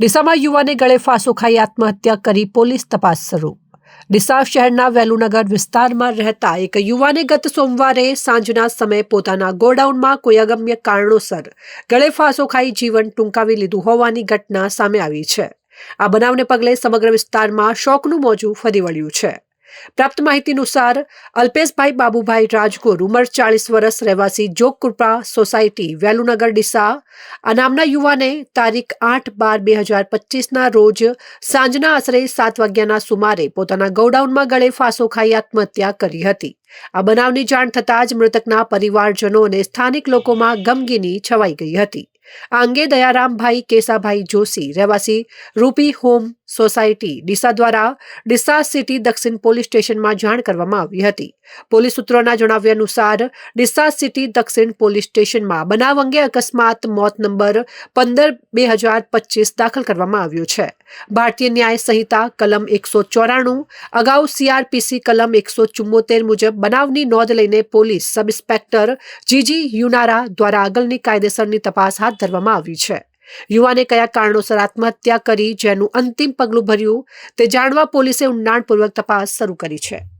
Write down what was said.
ડીસામાં યુવાને ગળે ફાંસો ખાઈ આત્મહત્યા કરી પોલીસ તપાસ શરૂ. ડીસા શહેરના વેલુનગર વિસ્તારમાં રહેતા એક યુવાને ગત સોમવારે સાંજના સમયે પોતાના ગોડાઉનમાં કોઈ અગમ્ય કારણોસર ગળે ફાંસો ખાઈ જીવન ટૂંકાવી લીધું હોવાની ઘટના સામે આવી છે. આ બનાવને પગલે સમગ્ર વિસ્તારમાં શોકનું મોજું ફરી વળ્યું છે. પ્રાપ્ત માહિતી અનુસાર, અલ્પેશભાઈ બાબુભાઈ રાજગોર ઉંમર ચાલીસ વર્ષ, રહેવાસી જોગકૃપા સોસાયટી, વેલુનગર, ડીસા. આ નામના યુવાને તારીખ આઠ બાર બે હજાર પચીસના રોજ સાંજના આશરે સાત વાગ્યાના સુમારે પોતાના ગોડાઉનમાં ગળે ફાંસો ખાઈ આત્મહત્યા કરી હતી. આ બનાવની જાણ થતાં જ મૃતકના પરિવારજનો અને સ્થાનિક લોકોમાં ગમગીની છવાઈ ગઈ હતી. આ અંગે દયારામભાઈ કેસાભાઈ જોશી, રહેવાસી રૂપી હોમ સોસાયટી ડીસા દ્વારા ડીસા સિટી દક્ષિણ પોલીસ સ્ટેશનમાં જાણ કરવામાં આવી હતી. પોલીસ સૂત્રોના જણાવ્યા અનુસાર ડીસા સિટી દક્ષિણ પોલીસ સ્ટેશનમાં બનાવ અંગે અકસ્માત મોત નંબર પંદર બે હજાર પચીસ દાખલ કરવામાં આવ્યો છે. ભારતીય ન્યાય સંહિતા કલમ એકસો ચોરાણું, અગાઉ સીઆરપીસી કલમ એકસો ચુમ્મોતેર મુજબ બનાવની નોંધ લઈને પોલીસ સબ ઇન્સ્પેક્ટર જીજી યુનારા દ્વારા આગળની કાયદેસરની તપાસ હાથ ધરવામાં આવી છે. યુવાને કયા કારણોસર આત્મહત્યા કરી, જેનું અંતિમ પગલું ભર્યું, તે જાણવા પોલીસે ઊંડાણપૂર્વક તપાસ શરૂ કરી છે.